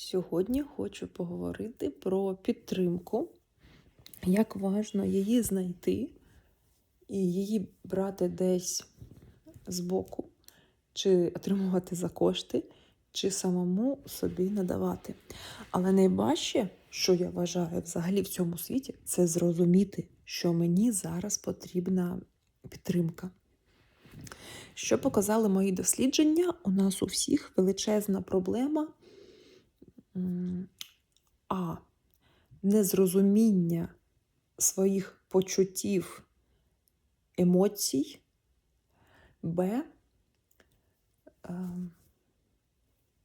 Сьогодні хочу поговорити про підтримку, як важно її знайти і її брати десь збоку, чи отримувати за кошти, чи самому собі надавати. Але найважче, що я вважаю взагалі в цьому світі, це зрозуміти, що мені зараз потрібна підтримка. Що показали мої дослідження, у нас у всіх величезна проблема а. Незрозуміння своїх почуттів, емоцій, Б. е,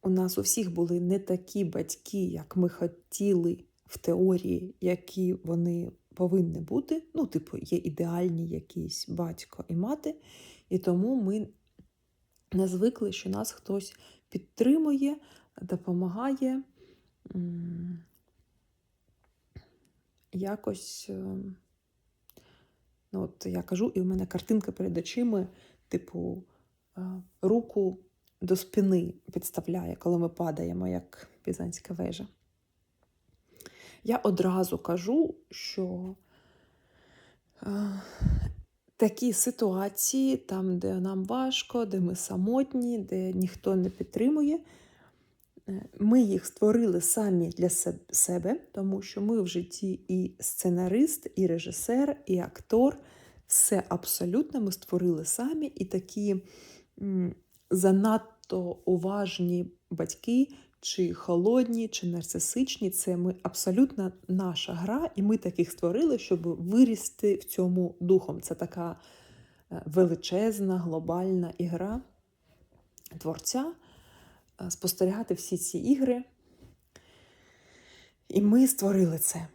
У нас у всіх були не такі батьки, як ми хотіли в теорії, які вони повинні бути. Ну, типу, є ідеальні якісь батько і мати, і тому ми не звикли, що нас хтось підтримує, допомагає якось. е, Ну, от я кажу, і в мене картинка перед очима, типу, е, руку до спини підставляє, коли ми падаємо, як Пізанська вежа. Я одразу кажу, що е, такі ситуації, там, де нам важко, де ми самотні, де ніхто не підтримує, ми їх створили самі для себе, тому що ми в житті і сценарист, і режисер, і актор. Все абсолютно ми створили самі, і такі занадто уважні батьки, чи холодні, чи нарцисичні, це ми абсолютно наша гра, і ми таких створили, щоб вирісти в цьому духом. Це така е, величезна глобальна ігра творця, е, спостерігати всі ці ігри. І ми створили це.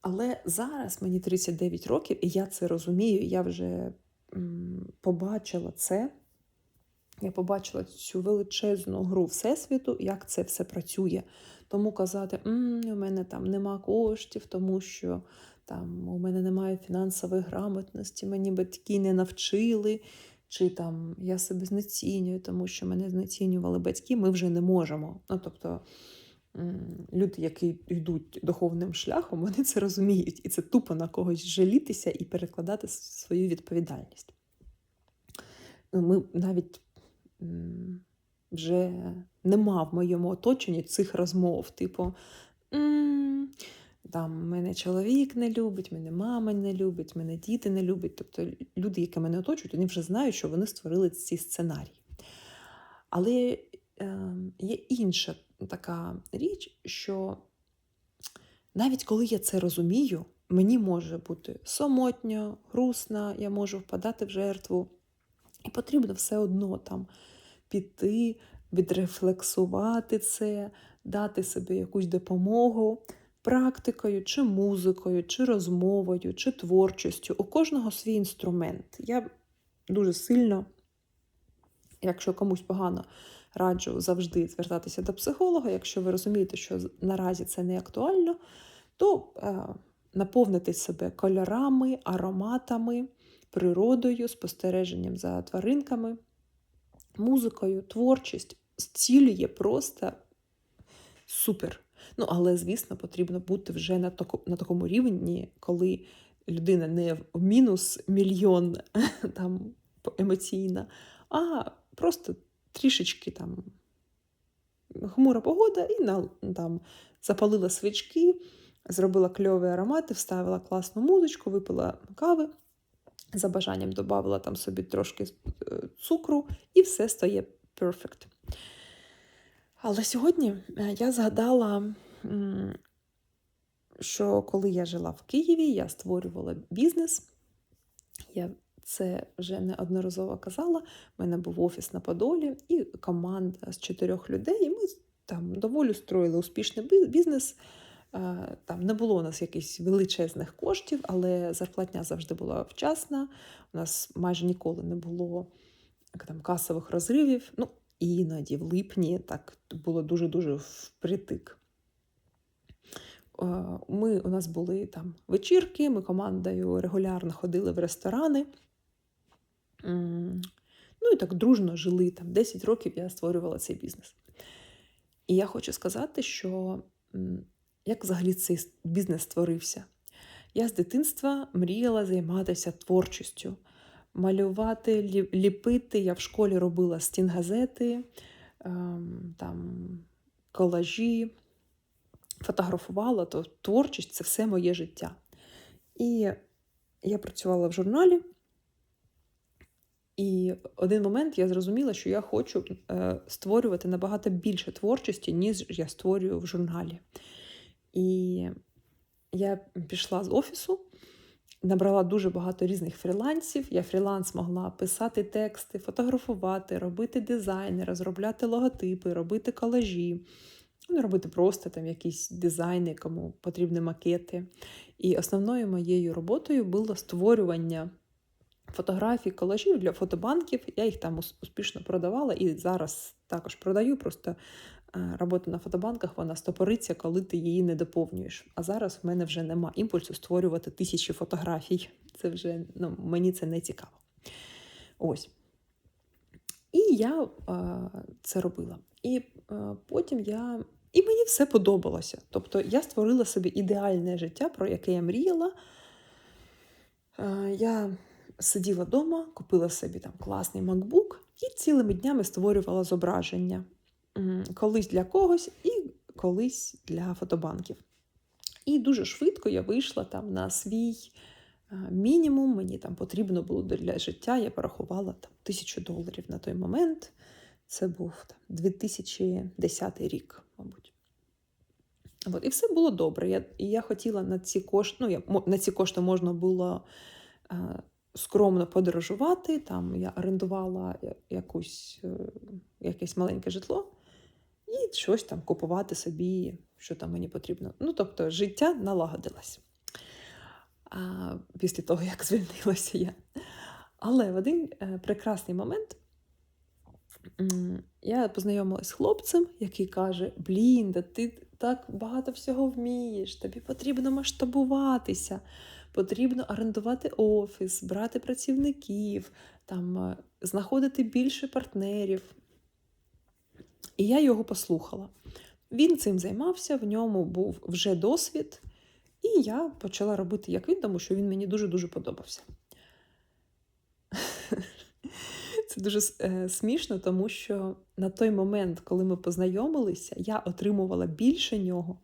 Але зараз мені 39 років, і я це розумію, я вже побачила це. Я побачила цю величезну гру Всесвіту, як це все працює. Тому казати, «М, у мене там нема коштів, тому що там у мене немає фінансової грамотності, мені батьки не навчили, чи там я себе знецінюю, тому що мене знецінювали батьки, ми вже не можемо. Ну, тобто люди, які йдуть духовним шляхом, вони це розуміють, і це тупо на когось жалітися і перекладати свою відповідальність. Ну, Ми навіть вже нема в моєму оточенні цих розмов, типу. «М, Там мене чоловік не любить, мене мама не любить, мене діти не люблять. Тобто люди, які мене оточують, вони вже знають, що вони створили ці сценарії. Але е, є інша така річ, що навіть коли я це розумію, мені може бути самотньо, грустно, я можу впадати в жертву. І потрібно все одно там піти, відрефлексувати це, дати собі якусь допомогу практикою, чи музикою, чи розмовою, чи творчістю. У кожного свій інструмент. Я дуже сильно, якщо комусь погано, раджу завжди звертатися до психолога. Якщо ви розумієте, що наразі це не актуально, то е, наповнити себе кольорами, ароматами, природою, спостереженням за тваринками, музикою, творчість зцілює просто супер. Ну, але, звісно, потрібно бути вже на, на такому рівні, коли людина не в мінус мільйон там емоційна, а просто трішечки там хмура погода і на, там, запалила свічки, зробила кльові аромати, вставила класну музичку, випила кави. За бажанням додавала там собі трошки е, цукру, і все стає перфект. Але сьогодні е, я згадала, що коли я жила в Києві, я створювала бізнес. Я це вже неодноразово казала. У мене був офіс на Подолі і команда з чотирьох людей. І ми там доволі строїли успішний бізнес. Е, Там не було у нас якихось величезних коштів, але зарплатня завжди була вчасна. У нас майже ніколи не було там, касових розривів. Ну, іноді в липні так було дуже-дуже впритик. Е, Ми, у нас були там вечірки, ми командою регулярно ходили в ресторани. Ну і так дружно жили. Там 10 років я створювала цей бізнес. І я хочу сказати, що як взагалі цей бізнес створився. Я з дитинства мріяла займатися творчістю, малювати, ліпити. Я в школі робила стінгазети, ем, там, колажі, фотографувала, то творчість це все моє життя. І я працювала в журналі, і один момент я зрозуміла, що я хочу е, створювати набагато більше творчості, ніж я створюю в журналі. І я пішла з офісу, набрала дуже багато різних фрілансів. Я фріланс могла писати тексти, фотографувати, робити дизайни, розробляти логотипи, робити колажі. Ну, робити просто там якісь дизайни, кому потрібні макети. І основною моєю роботою було створювання фотографій, колажів для фотобанків. Я їх там успішно продавала і зараз також продаю. Просто робота на фотобанках вона стопориться, коли ти її не доповнюєш. А зараз в мене вже нема імпульсу створювати тисячі фотографій. Це вже ну, мені це не цікаво. Ось. І я е, це робила. І е, потім я. І мені все подобалося. Тобто я створила собі ідеальне життя, про яке я мріяла. Е, я сиділа вдома, купила собі там класний MacBook і цілими днями створювала зображення. Колись для когось і колись для фотобанків. І дуже швидко я вийшла там на свій е, мінімум. Мені там потрібно було для життя. Я порахувала там тисячу доларів на той момент. Це був там, 2010 рік, мабуть. От, і все було добре. Я, і я хотіла на ці кошти, ну, я, на ці кошти можна було е, скромно подорожувати. Там я орендувала якусь, е, якесь маленьке житло і щось там купувати собі, що там мені потрібно. Ну, тобто, життя налагодилось а, після того, як звільнилася я. Але в один е, прекрасний момент я познайомилась з хлопцем, який каже: Блін, да ти так багато всього вмієш, тобі потрібно масштабуватися, потрібно орендувати офіс, брати працівників, там, е, знаходити більше партнерів. І я його послухала. Він цим займався, в ньому був вже досвід, і я почала робити як він, тому що він мені дуже-дуже подобався. Це дуже е, смішно, тому що на той момент, коли ми познайомилися, я отримувала більше нього.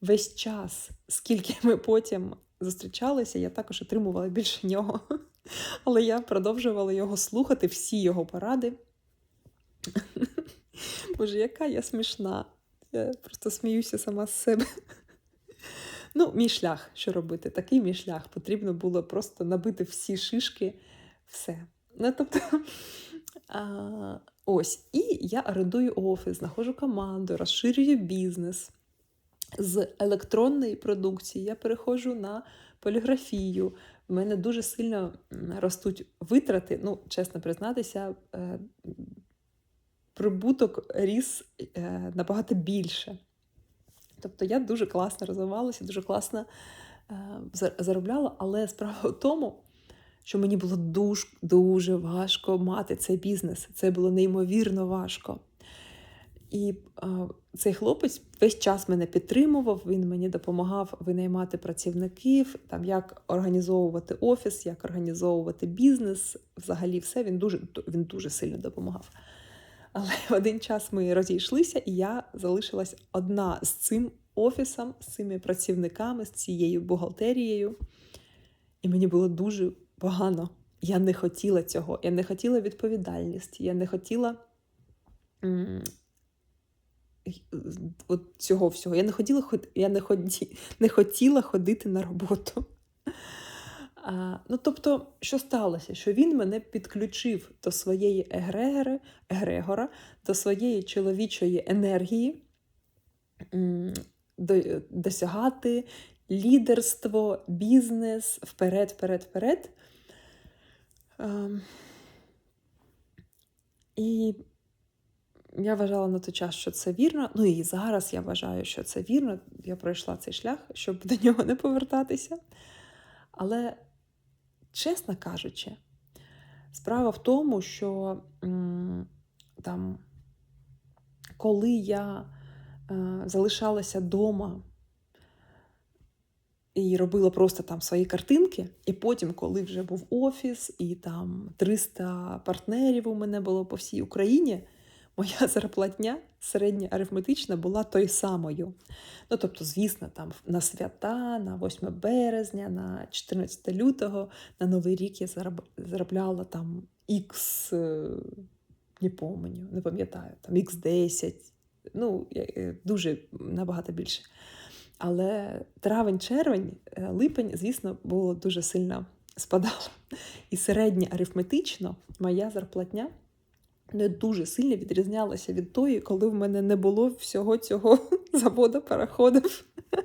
Весь час, скільки ми потім зустрічалися, я також отримувала більше нього. Але я продовжувала його слухати, всі його поради. Боже, яка я смішна. Я просто сміюся сама з себе. Ну, мій шлях, що робити? Такий мій шлях. Потрібно було просто набити всі шишки, все. Ну, тобто, а, ось. І я орендую офіс, знаходжу команду, розширюю бізнес. З електронної продукції я переходжу на поліграфію. У мене дуже сильно ростуть витрати. Ну, чесно признатися, е, прибуток ріс е, набагато більше. Тобто я дуже класно розвивалася, дуже класно е, заробляла, але справа в тому, що мені було дуже, дуже важко мати цей бізнес. Це було неймовірно важко. І е, цей хлопець весь час мене підтримував, він мені допомагав винаймати працівників, там, як організовувати офіс, як організовувати бізнес. Взагалі, все він дуже, він дуже сильно допомагав. Але в один час ми розійшлися, і я залишилась одна з цим офісом, з цими працівниками, з цією бухгалтерією. І мені було дуже погано. Я не хотіла цього. Я не хотіла відповідальності, я не хотіла от цього всього. Я не хотіла, я не, ході, не хотіла ходити на роботу. А, ну, тобто, що сталося? Що він мене підключив до своєї егрегори, егрегора, до своєї чоловічої енергії, до, досягати лідерство, бізнес, вперед, вперед, вперед. Ем, і я вважала на той час, що це вірно. Ну і зараз я вважаю, що це вірно. Я пройшла цей шлях, щоб до нього не повертатися. Але, чесно кажучи, справа в тому, що там, коли я е, залишалася вдома і робила просто там свої картинки. І потім, коли вже був офіс, і там 300 партнерів у мене було по всій Україні, моя зарплатня середня арифметична була той самою. Ну, тобто, звісно, там на свята, на 8 березня, на 14 лютого, на Новий рік я заробляла там X, не пам'ятаю, не пам'ятаю, там X10, ну, е, дуже набагато більше. Але травень-червень, е, липень, звісно, було дуже сильно спадало. І середньо арифметично моя зарплатня не дуже сильно відрізнялася від тої, коли в мене не було всього цього заводу переходів.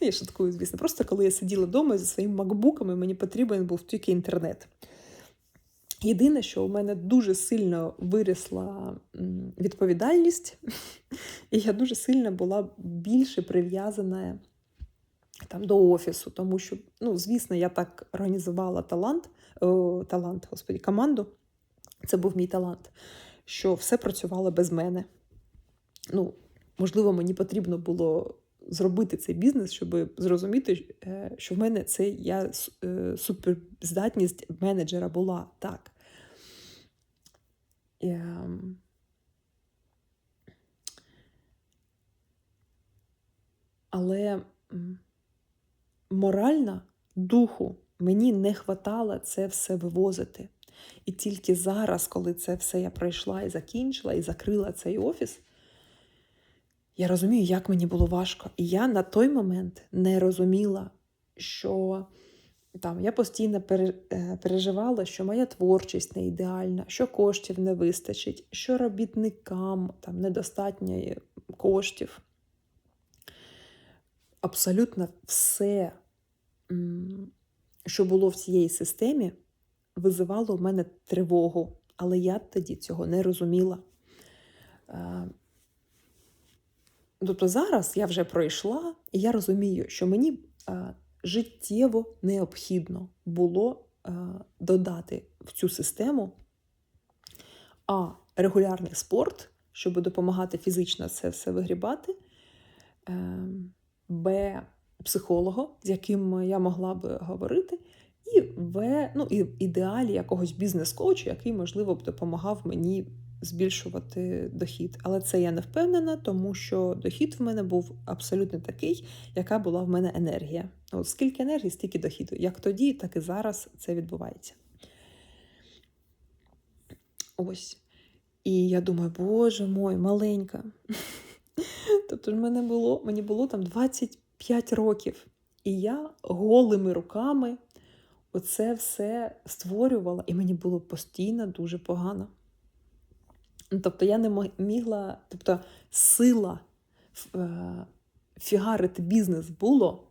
Ну, я шуткую, звісно. Просто коли я сиділа вдома зі своїм макбуком, і мені потрібен був тільки інтернет. Єдине, що у мене дуже сильно вирісла відповідальність, і я дуже сильно була більше прив'язана там, до офісу, тому що, ну, звісно, я так організувала талант, о, талант, господі, команду. Це був мій талант, що все працювало без мене. Ну, Можливо, мені потрібно було зробити цей бізнес, щоб зрозуміти, е, що в мене це я е, суперздатність менеджера була так. Ем, але морально духу мені не хватало це все вивозити. І тільки зараз, коли це все я пройшла і закінчила, і закрила цей офіс, я розумію, як мені було важко. І я на той момент не розуміла, що там я постійно е, переживала, що моя творчість не ідеальна, що коштів не вистачить, що робітникам там недостатньо коштів. Абсолютно все, що було в цій системі, визивало в мене тривогу, але я тоді цього не розуміла. Е, тобто зараз я вже пройшла, і я розумію, що мені е, життєво необхідно було е, додати в цю систему а регулярний спорт, щоб допомагати фізично це все вигрібати, Б. Психолога, з яким я могла би говорити, і в ну, і ідеалі якогось бізнес-коуча, який, можливо, б допомагав мені збільшувати дохід. Але це я не впевнена, тому що дохід в мене був абсолютно такий, яка була в мене енергія. От Скільки енергії, стільки дохіду. Як тоді, так і зараз це відбувається. Ось. І я думаю, боже мой, маленька. Тобто, мене було, мені було там 25 років. І я голими руками оце все створювала, і мені було постійно дуже погано. Тобто я не мігла, тобто сила е, фігарити бізнес було,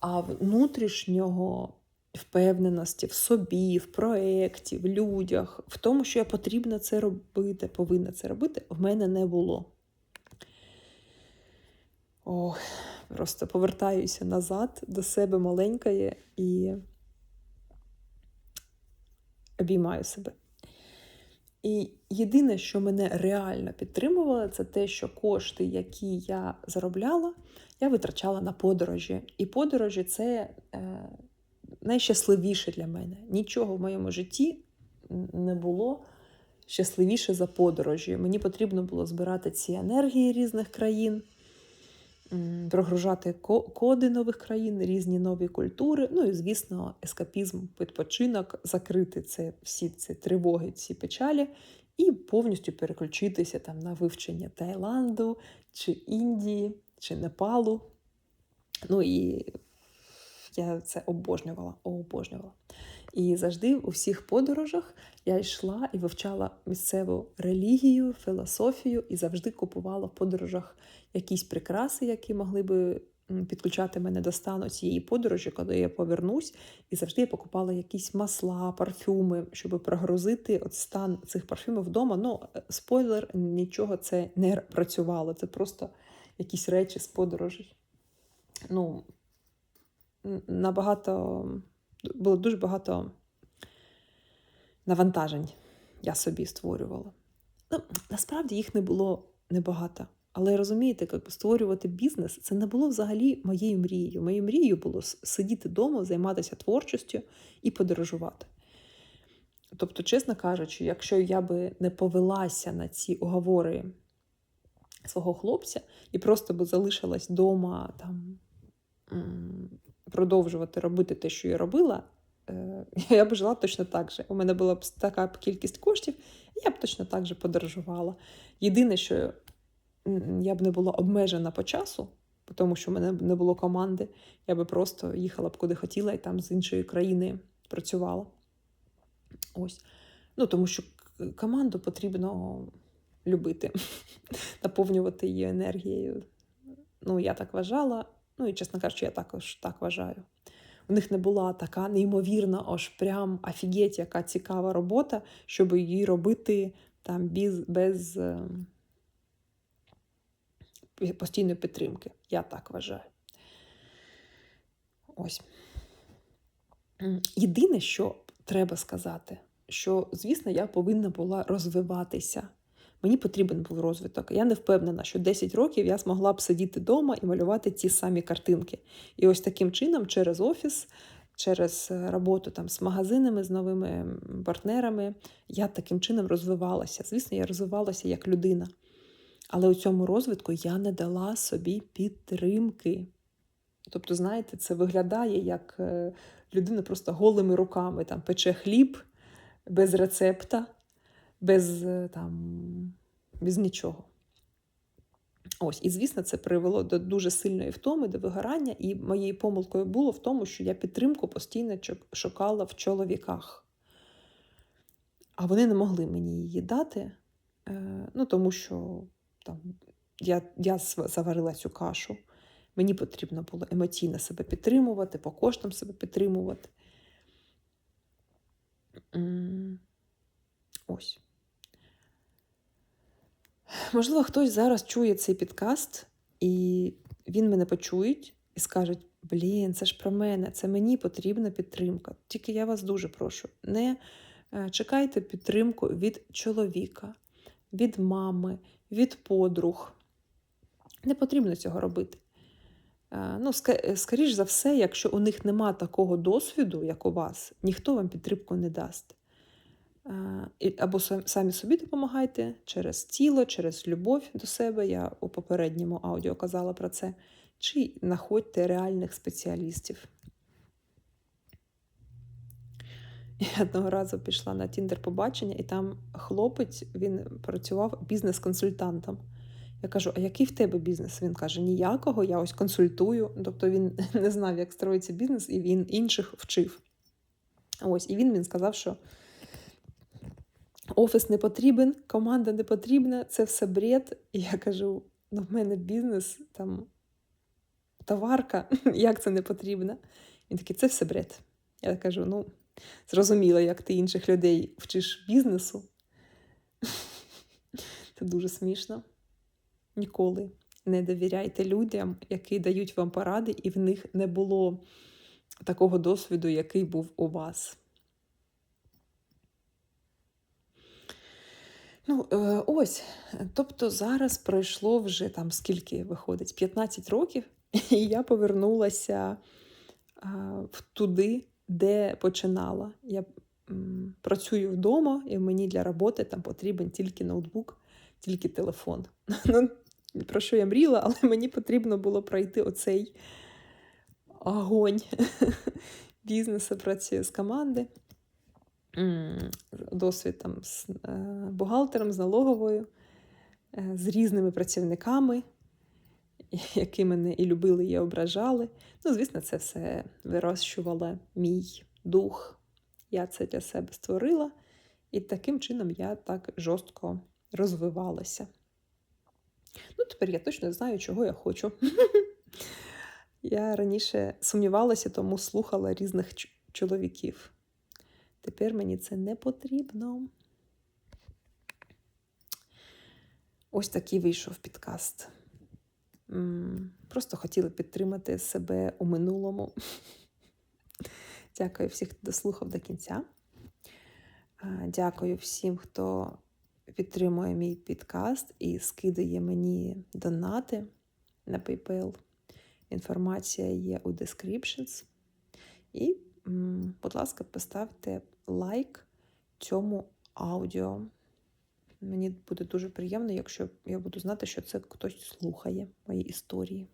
а внутрішнього впевненості в собі, в проєкті, в людях, в тому, що я потрібно це робити, повинна це робити, в мене не було. Ох, просто повертаюся назад до себе маленької і обіймаю себе. І єдине, що мене реально підтримувало, це те, що кошти, які я заробляла, я витрачала на подорожі. І подорожі це е, найщасливіше для мене. Нічого в моєму житті не було щасливіше за подорожі. Мені потрібно було збирати ці енергії різних країн прогружати коди нових країн, різні нові культури. Ну і, звісно, ескапізм, відпочинок, закрити це всі ці тривоги, ці печалі, і повністю переключитися там на вивчення Таїланду, чи Індії, чи Непалу. Ну і я це обожнювала, обожнювала. І завжди у всіх подорожах я йшла і вивчала місцеву релігію, філософію і завжди купувала в подорожах якісь прикраси, які могли би підключати мене до стану цієї подорожі, коли я повернусь. І завжди я покупала якісь масла, парфюми, щоб прогрузити от стан цих парфюмів вдома. Ну, е, спойлер, нічого це не працювало. Це просто якісь речі з подорожей. Ну, набагато було дуже багато навантажень я собі створювала. Ну, Насправді їх не було небагато, Але розумієте, як створювати бізнес це не було взагалі моєю мрією. Моєю мрією було сидіти вдома, займатися творчістю і подорожувати. Тобто, чесно кажучи, якщо я би не повелася на ці уговори свого хлопця і просто би залишилась вдома продовжувати робити те, що я робила, е, я б жила точно так же. У мене була б така кількість коштів, я б точно так же подорожувала. Єдине, що я б не була обмежена по часу, тому що в мене не було команди, я би просто їхала б куди хотіла і там з іншої країни працювала. Ось. Ну, Тому що команду потрібно любити, наповнювати її енергією. Ну, я так вважала. Ну і, чесно кажучи, я також так вважаю. У них не була така неймовірна, аж прям офігеть, яка цікава робота, щоб її робити там без, без е, постійної підтримки. Я так вважаю. Ось. Єдине, що треба сказати, що, звісно, я повинна була розвиватися. Мені потрібен був розвиток. Я не впевнена, що 10 років я змогла б сидіти вдома і малювати ті самі картинки. І ось таким чином, через офіс, через е, роботу там з магазинами, з новими партнерами, я таким чином розвивалася. Звісно, я розвивалася як людина. Але у цьому розвитку я не дала собі підтримки. Тобто, знаєте, це виглядає як е, людина просто голими руками там пече хліб без рецепта без е, там, без нічого. Ось, І, звісно, це привело до дуже сильної втоми, до вигорання. І моєю помилкою було в тому, що я підтримку постійно шукала в чоловіках. А вони не могли мені її дати, е, ну, тому що там, я я заварила цю кашу. Мені потрібно було емоційно себе підтримувати, по коштам себе підтримувати. Ось. Можливо, хтось зараз чує цей підкаст, і він мене почує і скаже: Блін, це ж про мене, це мені потрібна підтримка. Тільки я вас дуже прошу, не е, чекайте підтримку від чоловіка, від мами, від подруг. Не потрібно цього робити. Е, ну, Скоріш за все, якщо у них нема такого досвіду, як у вас, ніхто вам підтримку не дасть. Або самі собі допомагайте через тіло, через любов до себе. Я у попередньому аудіо казала про це. Чи знаходьте реальних спеціалістів. Я одного разу пішла на Тіндер-побачення, і там хлопець він працював бізнес-консультантом. Я кажу: а який в тебе бізнес? Він каже, ніякого, я ось консультую. Тобто він не знав, як строїться бізнес, і він інших вчив. Ось, І він він сказав, що офіс не потрібен, команда не потрібна, це все бред. І я кажу: ну, в мене бізнес, там товарка, як це не потрібно? Він такий, це все бред. Я кажу: ну, зрозуміло, як ти інших людей вчиш бізнесу. Це дуже смішно. Ніколи не довіряйте людям, які дають вам поради, і в них не було такого досвіду, який був у вас. Ну, е, ось. Тобто зараз пройшло вже там скільки виходить? 15 років, і я повернулася туди, де починала. Я працюю вдома, і мені для роботи там потрібен тільки ноутбук, тільки телефон. Ну, Про що я мріла, але мені потрібно було пройти оцей огонь бізнесу, працюю з команди досвід там з е, бухгалтером, з налоговою, е, з різними працівниками, які мене і любили, і ображали. Ну, звісно, це все вирощувало мій дух. Я це для себе створила, і таким чином я так жорстко розвивалася. Ну, тепер я точно знаю, чого я хочу. Я раніше сумнівалася, тому слухала різних чоловіків. Тепер мені це не потрібно. Ось такий вийшов підкаст. Просто хотіла підтримати себе у минулому. Дякую всім, хто дослухав до кінця. Дякую всім, хто підтримує мій підкаст і скидає мені донати на PayPal. Інформація є у descriptions. І, будь ласка, поставте лайк цьому аудіо. Мені буде дуже приємно, якщо я буду знати, що це хтось слухає мої історії.